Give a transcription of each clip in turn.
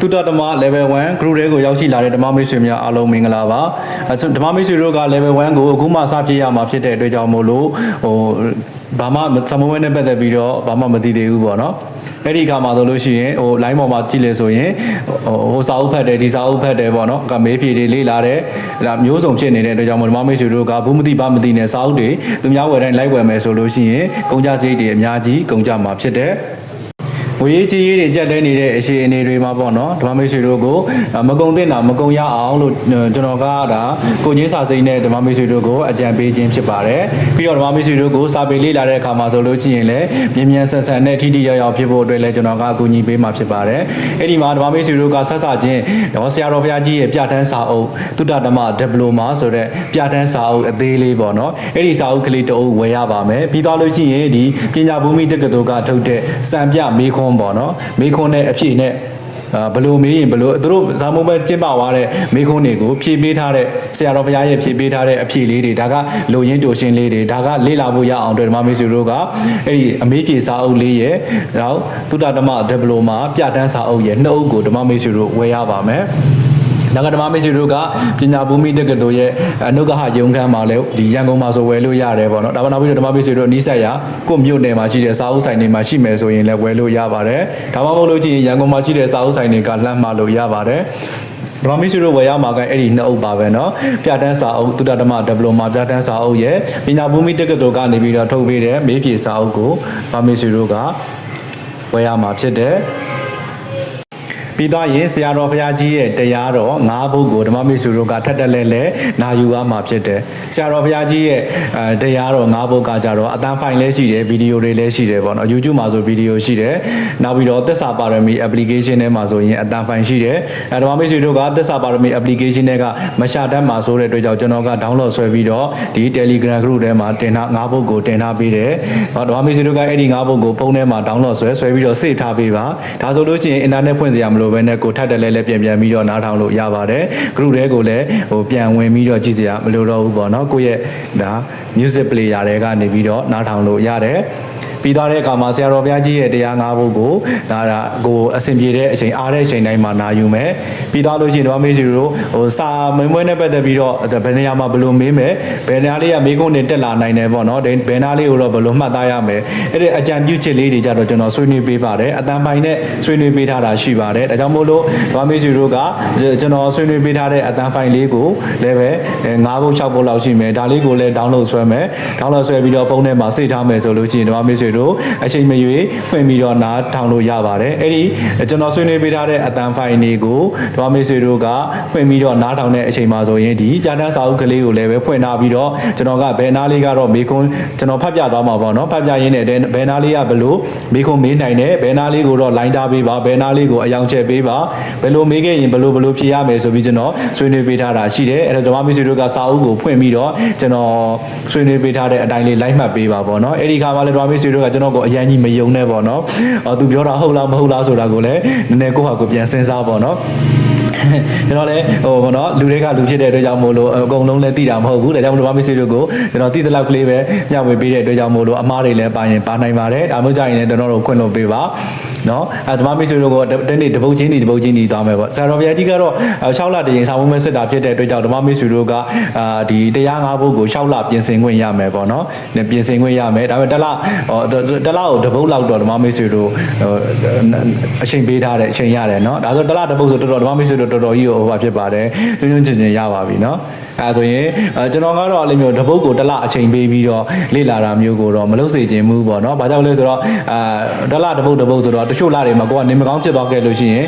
တုတ္တဓမ္မ level 1 group တွေကိုရောက်ရှိလာတဲ့ဓမ္မမိတ်ဆွေများအားလုံးမင်္ဂလာပါအဲဆိုဓမ္မမိတ်ဆွေတို့က level 1ကိုအခုမှစပြည့်ရမှာဖြစ်တဲ့အတွက်ကြောင့်မို့လို့ဟိုဘာမှစမဝဲနဲ့ပတ်သက်ပြီးတော့ဘာမှမသိသေးဘူးပေါ့နော်အဲ့ဒီအခါမှာဆိုလို့ရှိရင်ဟို line ပေါ်မှာကြည့်လေဆိုရင်ဟိုဟိုစာအုပ်ဖတ်တယ်ဒီစာအုပ်ဖတ်တယ်ပေါ့နော်ကမေးဖြေတွေလေ့လာတယ်ဒါမျိုးစုံဖြစ်နေတဲ့အတွက်ကြောင့်မို့ဓမ္မမိတ်ဆွေတို့ကဘူးမသိဘာမသိနဲ့စာအုပ်တွေသူများဝယ်တိုင်းလိုက်ဝယ်မယ်ဆိုလို့ရှိရင်ကုန်ကြစရိတ်တွေအများကြီးကုန်ကြမှာဖြစ်တယ် ငွေရေးကြေးရေးတွေကြက်တဲနေတဲ့အရှိအနေတွေမှာပေါ့နော်ဓမ္မမိတ်ဆွေတို့ကိုမကုံတင်တာမကုံရအောင်လို့ကျွန်တော်ကဒါကိုချင်းစာစိမ့်နဲ့ဓမ္မမိတ်ဆွေတို့ကိုအကြံပေးခြင်းဖြစ်ပါတယ်ပြီးတော့ဓမ္မမိတ်ဆွေတို့ကိုစာပေလေ့လာတဲ့အခါမှာဆိုလို့ရှိရင်လည်းမြင်မြန်ဆန်ဆန်နဲ့ထိထိရောက်ရောက်ဖြစ်ဖို့အတွက်လည်းကျွန်တော်ကအကူအညီပေးမှာဖြစ်ပါတယ်အဲ့ဒီမှာဓမ္မမိတ်ဆွေတို့ကဆက်ဆချင်းတော့ဆရာတော်ဘုရားကြီးရဲ့ပြဋ္ဌာန်းစာအုပ်တုတ္တဓမ္မဒီပလိုမာဆိုတဲ့ပြဋ္ဌာန်းစာအုပ်အသေးလေးပေါ့နော်အဲ့ဒီစာအုပ်ကလေးတစ်အုပ်ဝယ်ရပါမယ်ပြီးသွားလို့ရှိရင်ဒီပညာဘူမိတက္ကသိုလ်ကထုတ်တဲ့စံပြမေခွန်းပေါ့နော်မေခွန်းနဲ့အဖြစ်နဲ့အာဘလို့မေးရင်ဘလို့သူတို့ဇာမုံပဲကျင့်ပသွားတဲ့မေခွန်းတွေကိုဖြည့်ပေးထားတဲ့ဆရာတော်ဘုရားရဲ့ဖြည့်ပေးထားတဲ့အဖြည့်လေးတွေဒါကလူရင်းတူရှင်းလေးတွေဒါကလေ့လာဖို့ရအောင်အတွက်ဓမ္မမေဆွေတို့ကအဲ့ဒီအမေးပြေစာအုပ်လေးရဲ့နောက်သုတ္တဓမ္မဒီပလိုမာပြဋ္ဌာန်းစာအုပ်ရဲ့နှစ်အုပ်ကိုဓမ္မမေဆွေတို့ဝယ်ရပါမယ် နောက်ကဓမ္မမိတ်ဆွေတို့ကပညာဘူမိတက္ကသိုလ်ရဲ့အနုကဟယုံခန်းမှာလည်းဒီရန်ကုန်မှာဆိုဝယ်လို့ရတယ်ပေါ့နော်ဒါမှနောက်ပြီးတော့ဓမ္မမိတ်ဆွေတို့နီးစပ်ရာကိုယ့်မြို့နယ်မှာရှိတဲ့စာအုပ်ဆိုင်တွေမှာရှိမယ်ဆိုရင်လည်းဝယ်လို့ရပါတယ်ဒါမှမဟုတ်လို့ရှိရင်ရန်ကုန်မှာရှိတဲ့စာအုပ်ဆိုင်တွေကလှမ်းမှာလို့ရပါတယ်ဓမ္မမိတ်ဆွေတို့ဝယ်ရမှာကအဲ့ဒီနှစ်အုပ်ပါပဲเนาะပြဋ္ဌာန်းစာအုပ်သုတ္တဓမ္မဒီပလိုမာပြဋ္ဌာန်းစာအုပ်ရဲ့ပညာဘူမိတက္ကသိုလ်ကနေပြီးတော့ထုတ်ပေးတဲ့မေးပြေစာအုပ်ကိုဓမ္မမိတ်ဆွေတို့ကဝယ်ရမှာဖြစ်တယ် ပြီးတော့ရင်ဆရာတော်ဘုရားကြီးရဲ့တရားတော်၅ဘုတ်ကိုဓမ္မမိတ်ဆွေတို့ကထက်တက်လဲလဲနာယူရမှာဖြစ်တယ်ဆရာတော်ဘုရားကြီးရဲ့အဲတရားတော်၅ဘုတ်ကကြတော့အတန်းဖိုင်လည်းရှိတယ်ဗီဒီယိုတွေလည်းရှိတယ်ပေါ့နော် YouTube မှာဆိုဗီဒီယိုရှိတယ်နောက်ပြီးတော့သစ္စာပါရမီ application ထဲမှာဆိုရင်အတန်းဖိုင်ရှိတယ်အဲဓမ္မမိတ်ဆွေတို့ကသစ္စာပါရမီ application တွေကမရှာတတ်မှာဆိုတဲ့အတွက်ကြောင့်ကျွန်တော်က download ဆွဲပြီးတော့ဒီ Telegram group ထဲမှာတင်ထား၅ဘုတ်ကိုတင်ထားပေးတယ်ဟောဓမ္မမိတ်ဆွေတို့ကအဲ့ဒီ၅ဘုတ်ကိုဖုန်းထဲမှာ download ဆွဲဆွဲပြီးတော့ save ထားပေးပါဒါဆိုလို့ချင်း internet ဖွင့်စရာမလိုဘဲနဲ့ကိုထပ်တယ်လဲလဲပြန်ပြန်ပြီးတော့နားထောင်လို့ရပါတယ် group တွေကိုလည်းဟိုပြန်ဝင်ပြီးတော့ကြည့်စရာမလိုတော့ဘူးပေါ့နော်ကိုယ့်ရဲ့ဒါ music player တွေကနေပြီးတော့နားထောင်လို့ရတယ် ပြီးသွားတဲ့အခါမှာဆရာတော်ဘုရားကြီးရဲ့တရားငါးဘုတ်ကိုဒါဒါကိုအစဉ်ပြေတဲ့အချိန်အားတဲ့အချိန်တိုင်းမှာနာယူမယ်ပြီးသွားလို့ရှိရင်တော့မေးစီတို့ဟိုစာမွေးမွေးနဲ့ပတ်သက်ပြီးတော့ဘယ်နေရာမှာဘယ်လိုမေးမယ်ဘယ်နေရာလေးကမေးခွန်းတွေတက်လာနိုင်တယ်ပေါ့နော်ဘယ်နာလေးကိုတော့ဘယ်လိုမှတ်သားရမယ်အဲ့ဒီအကြံပြုချက်လေးတွေကြတော့ကျွန်တော်ဆွေးနွေးပေးပါတယ်အတန်ပိုင်နဲ့ဆွေးနွေးပေးထားတာရှိပါတယ်ဒါကြောင့်မို့လို့ဘာမေးစီတို့ကကျွန်တော်ဆွေးနွေးပေးထားတဲ့အတန်ဖိုင်လေးကိုလည်းပဲ9ဘုတ်6ဘုတ်လောက်ရှိမယ်ဒါလေးကိုလည်း download ဆွဲမယ် download ဆွဲပြီးတော့ဖုန်းထဲမှာစိတ်ထားမယ်ဆိုလို့ရှိရင်ဓမ္မမေးဆွေတို့အချိန်မရွေးဖွင့်ပြီးတော့နားထောင်လို့ရပါတယ်အဲ့ဒီကျွန်တော်ဆွေးနွေးပေးထားတဲ့အတန်ဖိုင်တွေကိုဓမ္မမေးဆွေတို့ကဖွင့်ပြီးတော့နားထောင်တဲ့အချိန်မှာဆိုရင်ဒီပြဋ္ဌာန်းစာအုပ်ကလေးကိုလည်းပဲဖွင့်ထားပြီးတော့ကျွန်တော်ကဘယ်နားလေးကတော့မေခွန်းကျွန်တော်ဖတ်ပြသွားမှာပေါ့နော်ဖတ်ပြရင်းနဲ့ဘယ်နားလေးကဘလို့မေခွန်းမေးနိုင်တယ်ဘယ်နားလေးကိုတော့လိုင်းထားပေးပါဘယ်နားလေးကိုအယောင်ချက်ပေးပါဘယ်လိုမေးခဲ့ရင်ဘလို့ဘလို့ဖြေရမယ်ဆိုပြီးကျွန်တော်ဆွေးနွေးပေးထားတာရှိတယ်အဲ့တော့ဓမ္မမေးဆွေတို့ကစာအုပ်ကိုဖွင့်ပြီးတော့ကျွန်တော်ဆွေးနွေးပေးထားတဲ့အတိုင်းလေးလိုက်မှတ်ပေးပါပေါ့နော်အဲ့ဒီခါမှာလည်းဓမ္မမေးဆွေတို့ကကျွန်တော်ကိုအရင်ကြီးမယုံနဲ့ပေါ့နော်အော်သူပြောတာဟုတ်လားမဟုတ်လားဆိုတာကိုလည်းနည်းနည်းကိုယ့်ဟာကိုယ်ပြန်စဉ်းစားပေါ့နော်ကျွန်တော်လည်းဟိုဘောနော်လူတွေကလူဖြစ်တဲ့အတွက်ကြောင့်မို့လို့အကုန်လုံးလည်းသိတာမဟုတ်ဘူးဒါကြောင့်မို့လို့မမဆွေတို့ကိုကျွန်တော်သိတဲ့လောက်ကလေးပဲမျှဝေပေးတဲ့အတွက်ကြောင့်မို့လို့အမားတွေလည်းပါရင်ပါနိုင်ပါတယ်ဒါမှမဟုတ်ကြရင်လည်းကျွန်တော်တို့ခွင့်လို့ပေးပါ နော်အဲဓမ္မမိတ်ဆွေတို့ကတနေ့တပုတ်ချင်းတီတပုတ်ချင်းတီသွားမယ်ပေါ့ဆရာတော်ဘုရားကြီးကတော့6လတရင်ဆောင်မမဲ့စစ်တာဖြစ်တဲ့အတွက်ကြောင့်ဓမ္မမိတ်ဆွေတို့ကအာဒီတရား၅ဘုတ်ကို6လပြင်ဆင်ခွင့်ရမယ်ပေါ့နော်ပြင်ဆင်ခွင့်ရမယ်ဒါပေမဲ့တစ်လဟောတစ်လကိုတပုတ်လောက်တော့ဓမ္မမိတ်ဆွေတို့အချိန်ပေးထားတဲ့အချိန်ရတယ်နော်ဒါဆိုတစ်လတပုတ်ဆိုတော်တော်ဓမ္မမိတ်ဆွေတို့တော်တော်ကြီးကိုဟိုပါဖြစ်ပါတယ်တွင်းတွင်းချင်းချင်းရပါပြီနော် အဲဆိုရင်ကျွန်တော်ကတော့အဲ့လိုမျိုးတပုတ်ကိုတစ်လအချိန်ပေးပြီးတော့လေ့လာတာမျိုးကိုတော့မလုပ်စေချင်ဘူးပေါ့နော်။ဘာကြောင့်လဲဆိုတော့အာတစ်လတပုတ်တပုတ်ဆိုတော့တချို့လတွေမှာကိုကနေမကောင်းဖြစ်သွားခဲ့လို့ရှိရင်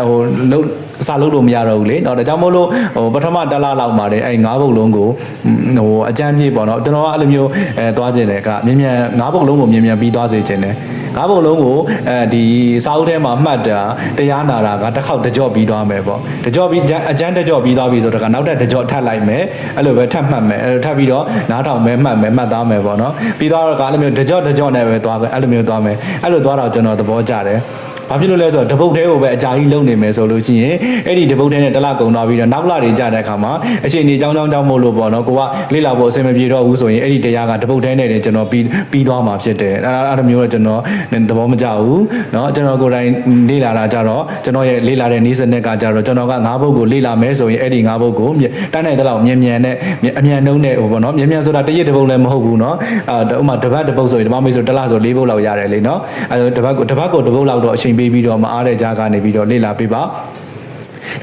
အဲဟိုလုံးစာလုပ်လို့မရတော့ဘူးလေ။တော့ဒါကြောင့်မို့လို့ဟိုပထမတစ်လလောက်မှာတည်းအဲငါးပုတ်လုံးကိုဟိုအကြမ်းပြေးပေါ့နော်။ကျွန်တော်ကအဲ့လိုမျိုးအဲသွားကျင်တယ်ကမြင်မြန်ငါးပုတ်လုံးကိုမြင်မြန်ပြီးသွားစေချင်တယ်။ ငါးပုတ်လုံးကိုအဲဒီစာအုပ်ထဲမှာမှတ်တာတရားနာတာကတစ်ခေါက်တကြော့ပြီးသွားမယ်ပေါ့တကြော့ပြီးအကြမ်းတကြော့ပြီးသွားပြီဆိုတော့ကနောက်ထပ်တကြော့ထပ်လိုက်မယ်အဲ့လိုပဲထပ်မှတ်မယ်အဲ့လိုထပ်ပြီးတော့နားထောင်မယ်မှတ်မယ်မှတ်သားမယ်ပေါ့နော်ပြီးတော့ကအဲ့လိုမျိုးတကြော့တကြော့နဲ့ပဲသွားပဲအဲ့လိုမျိုးသွားမယ်အဲ့လိုသွားတော့ကျွန်တော်သဘောကျတယ် ဘာဖြစ်လို့လဲဆိုတော့တပုတ်သေးကိုပဲအကြာကြီးလုံနေမယ်ဆိုလို့ရှိရင်အဲ့ဒီတပုတ်သေးနဲ့တစ်လကုန်သွားပြီးတော့နောက်လတွေကြာတဲ့အခါမှာအချိန်ကြီးအကြောင်းကြောင်းကြောင်းမို့လို့ပေါ့နော်ကိုကလေ့လာဖို့အဆင်မပြေတော့ဘူးဆိုရင်အဲ့ဒီတရားကတပုတ်သေးနဲ့တင်ကျွန်တော်ပြီးပြီးသွားမှာဖြစ်တယ်အဲ့ဒါအဲ့လိုမျိုးတော့ကျွန်တော်သဘောမကျဘူးเนาะကျွန်တော်ကိုယ်တိုင်လေ့လာတာကြတော့ကျွန်တော်ရဲ့လေ့လာတဲ့နည်းစနစ်ကကြတော့ကျွန်တော်က၅ဘုတ်ကိုလေ့လာမယ်ဆိုရင်အဲ့ဒီ၅ဘုတ်ကိုမြတိုင်းနိုင်တဲ့လောက်မြန်မြန်နဲ့အမြန်နှုံးနဲ့ဟိုပေါ့နော်မြန်မြန်ဆိုတာတရက်တစ်ပုတ်လည်းမဟုတ်ဘူးเนาะအာဥမာတစ်ပတ်တစ်ပုတ်ဆိုရင်ဒီမမေးဆိုတစ်လဆို၄ဘုတ်လောက်ရတယ်လေเนาะအဲတစ်ပတ်ကိုတစ်ပတ်ကိုတစ်ပုတ်လောက်တော့အချိန် ပေးပြီးတော့မအားတဲ့ကြားကနေပြီးတော့လေ့လာပေးပါ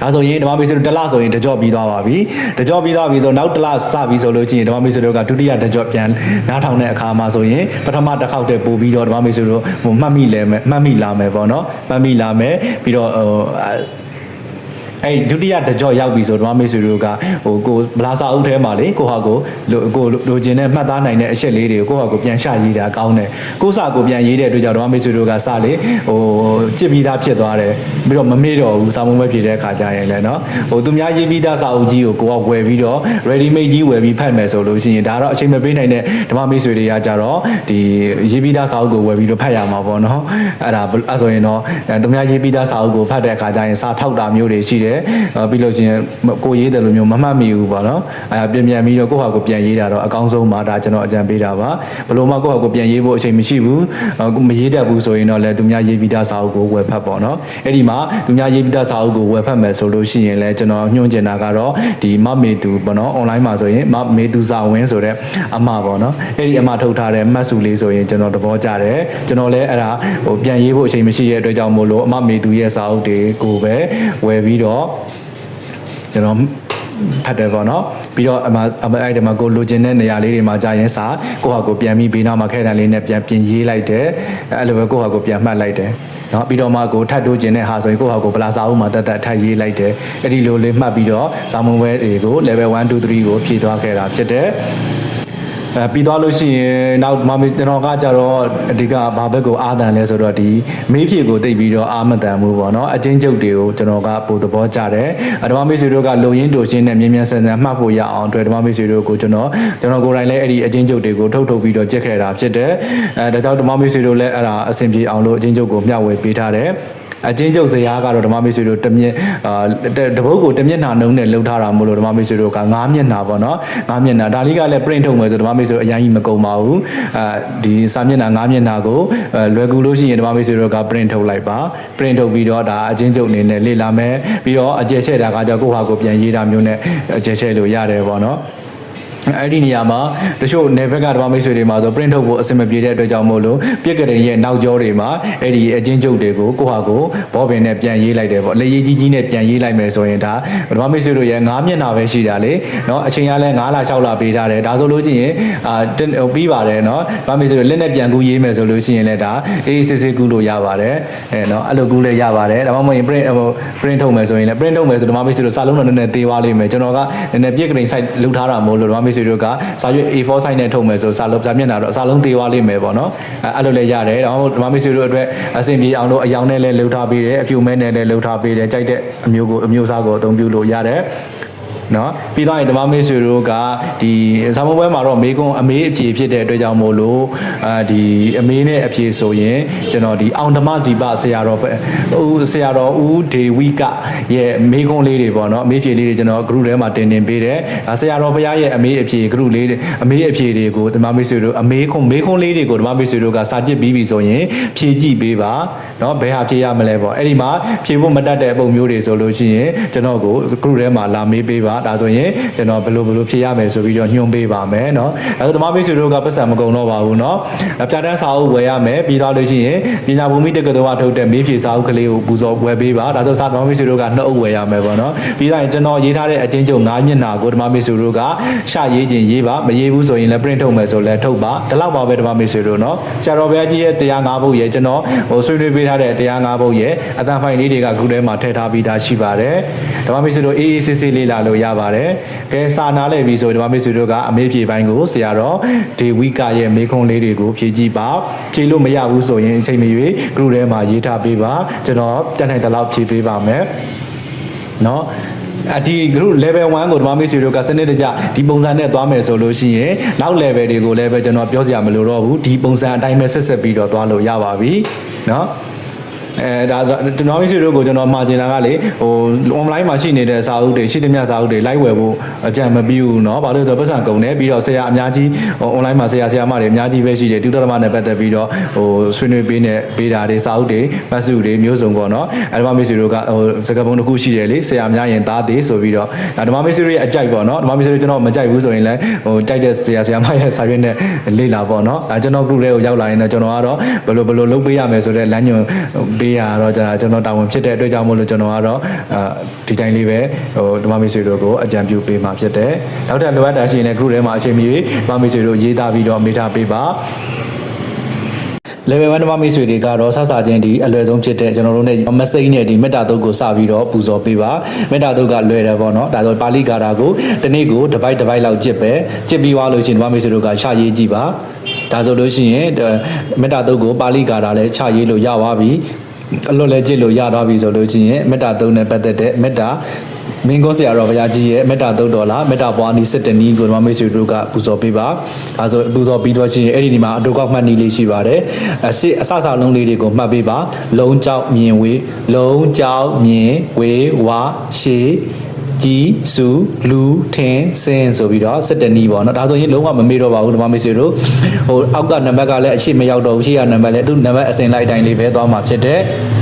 ဒါဆိုရင်ဓမ္မမိတ်ဆွေတို့တစ်လဆိုရင်တကြော့ပြီးသွားပါပြီတကြော့ပြီးသွားပြီဆိုနောက်တစ်လစပြီဆိုလို့ရှိရင်ဓမ္မမိတ်ဆွေတို့ကဒုတိယတကြော့ပြန်နားထောင်တဲ့အခါမှာဆိုရင်ပထမတစ်ခေါက်တည်းပို့ပြီးတော့ဓမ္မမိတ်ဆွေတို့ဟိုမှတ်မိလဲမယ်မှတ်မိလာမယ်ပေါ့နော်မှတ်မိလာမယ်ပြီးတော့ဟို အဲ့ဒုတိယတကြော့ရောက်ပြီဆိုဓမ္မမိတ်ဆွေတို့ကဟိုကိုဗလာစာအုပ်ထဲမှာလေကိုဟာကိုကိုလိုချင်တဲ့မှတ်သားနိုင်တဲ့အချက်လေးတွေကိုကိုဟာကိုပြန်ရှာရေးတာကောင်းတယ်ကိုစာကိုပြန်ရေးတဲ့အတွက်ကြောင့်ဓမ္မမိတ်ဆွေတို့ကစလေဟိုကြစ်ပြီးသားဖြစ်သွားတယ်ပြီးတော့မမေ့တော့ဘူးစာမုံးပဲဖြေတဲ့အခါကျရင်လည်းနော်ဟိုသူများရေးပြီးသားစာအုပ်ကြီးကိုကိုကဝယ်ပြီးတော့ ready made ကြီးဝယ်ပြီးဖတ်မယ်ဆိုလို့ရှိရင်ဒါတော့အချိန်မပေးနိုင်တဲ့ဓမ္မမိတ်ဆွေတွေကကြတော့ဒီရေးပြီးသားစာအုပ်ကိုဝယ်ပြီးတော့ဖတ်ရမှာပေါ့နော်အဲ့ဒါအဲ့ဆိုရင်တော့သူများရေးပြီးသားစာအုပ်ကိုဖတ်တဲ့အခါကျရင်စာထောက်တာမျိုးတွေရှိတယ်ပြီးလို့ရှိရင်ကိုရေးတယ်လို့မျိုးမမှတ်မိဘူးပေါ့နော်အဲ့ပြန်ပြန်ပြီးတော့ကိုယ့်ဟာကိုပြန်ရေးတာတော့အကောင်းဆုံးပါဒါကျွန်တော်အကြံပေးတာပါဘလို့မှကိုယ့်ဟာကိုပြန်ရေးဖို့အချိန်မရှိဘူးမရေးတတ်ဘူးဆိုရင်တော့လည်းသူများရေးပြီးသားစာအုပ်ကိုဝယ်ဖတ်ပေါ့နော်အဲ့ဒီမှာသူများရေးပြီးသားစာအုပ်ကိုဝယ်ဖတ်မယ်ဆိုလို့ရှိရင်လည်းကျွန်တော်ညွှန်ကျင်တာကတော့ဒီမမေသူပေါ့နော် online မှာဆိုရင်မမေသူစာဝင်းဆိုတဲ့အမပေါ့နော်အဲ့ဒီအမထုတ်ထားတဲ့မှတ်စုလေးဆိုရင်ကျွန်တော်သဘောကျတယ်ကျွန်တော်လည်းအဲ့ဒါဟိုပြန်ရေးဖို့အချိန်မရှိတဲ့အတွက်ကြောင့်မို့လို့အမမေသူရဲ့စာအုပ်တွေကိုပဲဝယ်ပြီးတော့ကျွန်တော်ဖတ်တယ်ပေါ့နော်ပြီးတော့အမအမအဲ့ဒီမှာကိုလိုချင်တဲ့နေရာလေးတွေမှာကြာရင်စာကိုဟာကိုပြန်ပြီးဘေးနားမှာခဲတံလေးနဲ့ပြန်ပြင်ရေးလိုက်တယ်အဲ့လိုပဲကိုဟာကိုပြန်မှတ်လိုက်တယ်နော်ပြီးတော့မှကိုထတ်တိုးခြင်းတဲ့ဟာဆိုရင်ကိုဟာကိုပလာစာအုပ်မှာတက်တက်ထတ်ရေးလိုက်တယ်အဲ့ဒီလိုလေးမှတ်ပြီးတော့ဇာမုံဝဲတွေကို level 1 2 3ကိုဖြည့်သွားခဲ့တာဖြစ်တယ် အဲပြီးသွားလို့ရှိရင်နောက်မမေကျွန်တော်ကကြတော့အဓိကဘာဘက်ကိုအာတန်လဲဆိုတော့ဒီမေးဖြေကိုတိတ်ပြီးတော့အာမတန်မှုပေါ့နော်အချင်းကျုပ်တွေကိုကျွန်တော်ကပို့သဘောကျတယ်အဓမ္မမေးဆွေတို့ကလုံရင်းတူချင်းနဲ့မြင်းမြန်းဆန်ဆန်မှတ်ဖို့ရအောင်အတွက်ဓမ္မမေးဆွေတို့ကိုကျွန်တော်ကျွန်တော်ကိုယ်တိုင်လည်းအဲ့ဒီအချင်းကျုပ်တွေကိုထုတ်ထုတ်ပြီးတော့ကြက်ခဲ့တာဖြစ်တယ်အဲဒါကြောင့်ဓမ္မမေးဆွေတို့လည်းအဲ့ဒါအဆင်ပြေအောင်လို့အချင်းကျုပ်ကိုမျှဝေပေးထားတယ် အချင်းကျုပ်စရာကတော့ဓမ္မမိတ်ဆွေတို့တမျက်အာတပုတ်ကိုတမျက်နှာနှုံးနဲ့လှုပ်ထားတာမို့လို့ဓမ္မမိတ်ဆွေတို့ကငါးမျက်နှာပေါ့နော်ငါးမျက်နှာဒါလေးကလည်း print ထုတ်မယ်ဆိုဓမ္မမိတ်ဆွေတို့အရင်ကြီးမကုန်ပါဘူးအာဒီစာမျက်နှာငါးမျက်နှာကိုလွယ်ကူလို့ရှိရင်ဓမ္မမိတ်ဆွေတို့က print ထုတ်လိုက်ပါ print ထုတ်ပြီးတော့ဒါအချင်းကျုပ်အနေနဲ့လေ့လာမယ်ပြီးတော့အကျယ်ချဲ့တာကကြောင့်ကိုယ့်ဟာကိုယ်ပြန်ရေးတာမျိုးနဲ့အကျယ်ချဲ့လို့ရတယ်ပေါ့နော် အဲ့ဒီနေရာမှာတချို့ never ကဓမ္မမိတ်ဆွေတွေမှာဆို print ထုတ်ဖို့အဆင်မပြေတဲ့အတွက်ကြောင့်မို့လို့ပြက်ကလေးရဲ့နောက်ကျောတွေမှာအဲ့ဒီအချင်းကျုပ်တွေကိုကိုဟာကိုဘောပင်နဲ့ပြန်ရေးလိုက်တယ်ပေါ့လက်ရေးကြီးကြီးနဲ့ပြန်ရေးလိုက်မယ်ဆိုရင်ဒါဓမ္မမိတ်ဆွေတို့ရဲ့9မျက်နှာပဲရှိတာလေเนาะအချိန်ကလည်း9လ6လပေးထားတယ်ဒါဆိုလို့ချင်းအာပြီးပါတယ်เนาะဓမ္မမိတ်ဆွေတို့လက်နဲ့ပြန်ကူရေးမယ်ဆိုလို့ရှိရင်လည်းဒါအေးစစ်စစ်ကူလို့ရပါတယ်အဲเนาะအဲ့လိုကူလည်းရပါတယ်ဒါမှမဟုတ်ရင် print print ထုတ်မယ်ဆိုရင်လည်း print ထုတ်မယ်ဆိုဓမ္မမိတ်ဆွေတို့စာလုံးတော့နည်းနည်းသေးသွားလိမ့်မယ်ကျွန်တော်ကနည်းနည်းပြက်ကလေး site လုပ်ထားတာမို့လို့ဓမ္မမိတ် ဆွေတို့ကစာရွက် A4 size နဲ့ထုတ်မယ်ဆိုစာလုံးစာမျက်နှာတော့စာလုံးသေးသွားလိမ့်မယ်ပေါ့နော်အဲအဲ့လိုလည်းရတယ်ဒါမှမဟုတ်ဓမ္မမိတ်ဆွေတို့အတွက်အဆင်ပြေအောင်လို့အယောင်နဲ့လည်းလှုပ်ထားပေးတယ်အပြူမဲနဲ့လည်းလှုပ်ထားပေးတယ်ကြိုက်တဲ့အမျိုးကိုအမျိုးအစားကိုအသုံးပြုလို့ရတယ် နော်ပြီးတော့ဓမ္မမေးဆွေတို့ကဒီဇာမပွဲမှာတော့မေကွန်းအမေးအဖြေဖြစ်တဲ့အတွက်ကြောင့်မို့လို့အာဒီအမေးနဲ့အဖြေဆိုရင်ကျွန်တော်ဒီအောင်ဓမ္မဒီပဆရာတော်ဦးဆရာတော်ဦးဒေဝိကရဲ့မေကွန်းလေးတွေပေါ့နော်အမေးဖြေလေးတွေကျွန်တော် group ထဲမှာတင်တင်ပေးတယ်ဒါဆရာတော်ဘုရားရဲ့အမေးအဖြေ group လေးအမေးအဖြေတွေကိုဓမ္မမေးဆွေတို့အမေးခွန်းမေကွန်းလေးတွေကိုဓမ္မမေးဆွေတို့ကစာကြည့်ပြီးပြီဆိုရင်ဖြေကြည့်ပေးပါနော်ဘယ်ဟာဖြေရမလဲပေါ့အဲ့ဒီမှာဖြေဖို့မတတ်တဲ့ပုံမျိုးတွေဆိုလို့ရှိရင်ကျွန်တော်ကို group ထဲမှာလာမေးပေးပါဒါဆိုရင်ကျွန်တော်ဘယ်လိုဘယ်လိုဖြေရမယ်ဆိုပြီးတော့ညွှန်ပေးပါမယ်เนาะအဲဒါဓမ္မမိတ်ဆွေတို့ကပတ်စံမကုန်တော့ပါဘူးเนาะပြတန်းစာအုပ်ဝယ်ရမယ်ပြီးတော့လို့ရှိရင်ပညာဘူမိတက္ကသိုလ်ကထုတ်တဲ့မေးဖြေစာအုပ်ကလေးကိုပူဇော်ဝယ်ပေးပါဒါဆိုစာဓမ္မမိတ်ဆွေတို့ကနှစ်အုပ်ဝယ်ရမယ်ပေါ့เนาะပြီးတော့ကျွန်တော်ရေးထားတဲ့အချင်းချုပ်၅မျက်နှာကိုဓမ္မမိတ်ဆွေတို့ကရှရေးခြင်းရေးပါမရေးဘူးဆိုရင်လည်း print ထုတ်မယ်ဆိုလည်းထုတ်ပါဒီလောက်ပါပဲဓမ္မမိတ်ဆွေတို့เนาะဆရာတော်ဘုရားကြီးရဲ့တရား၅ဘုတ်ရဲ့ကျွန်တော်ဟိုဆွေးနွေးပေးထားတဲ့တရား၅ဘုတ်ရဲ့အတန်ဖိုင်လေးတွေကခုထဲမှာထည့်ထားပြီးသားရှိပါတယ်ဓမ္မမိတ်ဆွေတို့အေးအေးဆေးဆေးလေးလာလို့ရ ပါတယ်ကဲစာနာလဲပြီဆိုဓမ္မမိတ်ဆွေတို့ကအမေးဖြေပိုင်းကိုဆရာတော်ဒေဝိကရဲ့မေခွန်းလေးတွေကိုဖြေကြည့်ပါဖြေလို့မရဘူးဆိုရင်အချိန်မရွေး group ထဲမှာရေးထားပေးပါကျွန်တော်တက်နိုင်တဲ့လောက်ဖြေပေးပါမယ်เนาะအဒီ group level 1ကိုဓမ္မမိတ်ဆွေတို့ကစနစ်တကျဒီပုံစံနဲ့သွားမယ်ဆိုလို့ရှိရင်နောက် level တွေကိုလည်းပဲကျွန်တော်ပြောစရာမလိုတော့ဘူးဒီပုံစံအတိုင်းပဲဆက်ဆက်ပြီးတော့သွားလို့ရပါပြီเนาะ အဲဒါဆိုဓမ္မမိတ်ဆွေတို့ကိုကျွန်တော်မှာကျင်တာကလေဟို online မှာရှိနေတဲ့စာအုပ်တွေရှိသမျှစာအုပ်တွေ live ဝယ်ဖို့အကြံမပြုဘူးเนาะဘာလို့လဲဆိုတော့ပတ်စံကုန်တယ်ပြီးတော့ဆရာအများကြီးဟို online မှာဆရာဆရာမတွေအများကြီးပဲရှိတယ်တူတော်ဓမ္မနဲ့ပတ်သက်ပြီးတော့ဟိုဆွေးနွေးပေးနေပေးတာတွေစာအုပ်တွေပတ်စုတွေမျိုးစုံပေါ့เนาะအဲဓမ္မမိတ်ဆွေတို့ကဟိုစကားပုံတစ်ခုရှိတယ်လေဆရာများရင်သားသေးဆိုပြီးတော့ဒါဓမ္မမိတ်ဆွေတို့ရဲ့အကြိုက်ပေါ့เนาะဓမ္မမိတ်ဆွေတို့ကျွန်တော်မကြိုက်ဘူးဆိုရင်လည်းဟိုကြိုက်တဲ့ဆရာဆရာမရဲ့စာရွက်နဲ့လေ့လာပေါ့เนาะဒါကျွန်တော် group လေးကိုရောက်လာရင်တော့ကျွန်တော်ကတော့ဘယ်လိုဘယ်လိုလုပ်ပေးရမယ်ဆိုတဲ့လမ်းညွှန်ပေး ေးရတော့ကျွန်တော်တာဝန်ဖြစ်တဲ့အတွက်ကြောင့်မို့လို့ကျွန်တော်ကတော့အာဒီတိုင်းလေးပဲဟိုဓမ္မမိတ်ဆွေတို့ကိုအကြံပြုပေးမှာဖြစ်တယ်နောက်ထပ်လိုအပ်တာရှိရင်လည်း group ထဲမှာအချိန်မီဓမ္မမိတ်ဆွေတို့ရေးသားပြီးတော့မေးထားပေးပါ level 1ဓမ္မမိတ်ဆွေတွေကတော့ဆဆချင်းဒီအလွယ်ဆုံးဖြစ်တဲ့ကျွန်တော်တို့ ਨੇ မစိမ့်နဲ့ဒီမေတ္တာတုတ်ကိုစပြီးတော့ပူဇော်ပေးပါမေတ္တာတုတ်ကလွယ်တယ်ပေါ့နော်ဒါဆိုပါဠိကာတာကိုတစ်နေ့ကိုတစ်ပိုက်တစ်ပိုက်လောက်ကြစ်ပဲကြစ်ပြီးသွားလို့ရှိရင်ဓမ္မမိတ်ဆွေတို့ကရှာရေးကြည့်ပါဒါဆိုလို့ရှိရင်မေတ္တာတုတ်ကိုပါဠိကာတာလည်းချရေးလို့ရပါပြီ အလွတ်လည်းကြစ်လို့ရသွားပြီဆိုလို့ရှိရင်မေတ္တာတုတ်နဲ့ပတ်သက်တဲ့မေတ္တာမင်းကုန်းဆရာတော်ဘုရားကြီးရဲ့မေတ္တာသုတ်တော်လားမေတ္တာပွားနည်းစစ်တနည်းကိုဓမ္မမိတ်ဆွေတို့ကပူဇော်ပေးပါဒါဆိုပူဇော်ပြီးတော့ချင်းအဲ့ဒီဒီမှာအတုကောက်မှတ်နည်းလေးရှိပါတယ်အစစ်အဆအဆလုံးလေးတွေကိုမှတ်ပေးပါလုံးကြောက်မြင်ဝေးလုံးကြောက်မြင်ဝေးဝါရှေ ကြီးစုလူထင်းစင်းဆိုပြီးတော့စစ်တနီးပေါ့နော်ဒါဆိုရင်လုံးဝမမေ့တော့ပါဘူးဓမ္မမိတ်ဆွေတို့ဟိုအောက်ကနံပါတ်ကလည်းအရှိမရောက်တော့ဘူးရှိရနံပါတ်လည်းသူ့နံပါတ်အစင်လိုက်အတိုင်းလေးပဲသွားမှာဖြစ်တယ်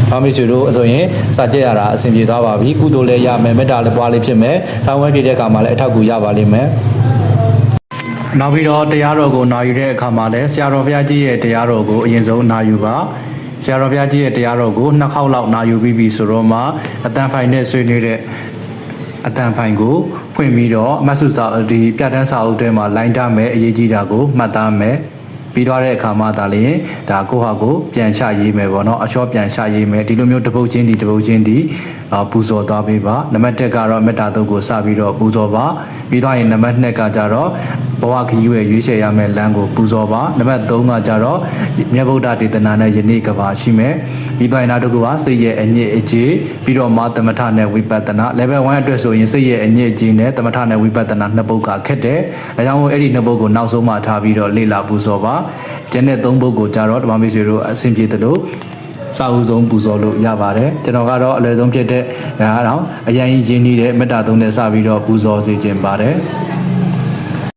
ဓမ္မမိတ်ဆွေတို့ဆိုရင်စာကြက်ရတာအဆင်ပြေသွားပါပြီကုသိုလ်လည်းရမယ်မေတ္တာလည်းပွားလေးဖြစ်မယ်ဆောင်းဝဲပြည့်တဲ့အခါမှာလည်းအထောက်အကူရပါလိမ့်မယ်နောက်ပြီးတော့တရားတော်ကိုနာယူတဲ့အခါမှာလည်းဆရာတော်ဘုရားကြီးရဲ့တရားတော်ကိုအရင်ဆုံးနာယူပါဆရာတော်ဘုရားကြီးရဲ့တရားတော်ကိုနှစ်ခေါက်လောက်နာယူပြီးပြီဆိုတော့မှအတန်ဖိုင်နဲ့ဆွေးနွေးတဲ့ အတန်ဖိုင်ကိုဖွင့်ပြီးတော့အမတ်စုစာဒီပြတ်တန်းစာအုပ်ထဲမှာလိုင်းတမယ်အရေးကြီးတာကိုမှတ်သားမယ်ပြီးသွားတဲ့အခါမှသာလျှင်ဒါကိုဟာကိုပြန်ချရေးမယ်ပေါ့နော်အလျှော့ပြန်ချရေးမယ်ဒီလိုမျိုးတပုတ်ချင်းဒီတပုတ်ချင်းဒီအာပူဇော်သွားပေးပါနံပါတ်1ကတော့မေတ္တာတုတ်ကိုစပြီးတော့ပူဇော်ပါပြီးသွားရင်နံပါတ်2ကကြတော့ဘဝခရီးရဲ့ရွေးချယ်ရမယ့်လမ်းကိုပူဇော်ပါနံပါတ်3ကကြတော့မြတ်ဗုဒ္ဓဒေသနာနဲ့ယနေ့ကဘာရှိမယ်ပြီးသွားရင်နောက်တစ်ခုကစိတ်ရဲ့အညစ်အကြေးပြီးတော့မသမထနဲ့ဝိပဿနာ level 1အတွက်ဆိုရင်စိတ်ရဲ့အညစ်အကြေးနဲ့သမထနဲ့ဝိပဿနာနှစ်ပုဒ်ကခက်တယ်အဲကြောင့်မို့အဲ့ဒီနှစ်ပုဒ်ကိုနောက်ဆုံးမှထားပြီးတော့လေ့လာပူဇော်ပါကျန်တဲ့သုံးပုဒ်ကိုကြတော့ဓမ္မမိတ်ဆွေတို့အဆင်ပြေသလို စာအုပ်ဆုံးပူဇော်လို့ရပါတယ်ကျွန်တော်ကတော့အလွယ်ဆုံးဖြစ်တဲ့ဒါကတော့အရင်ရင်းနှီးတဲ့မေတ္တာသုံးနဲ့စပြီးတော့ပူဇော်စေခြင်းပါတယ်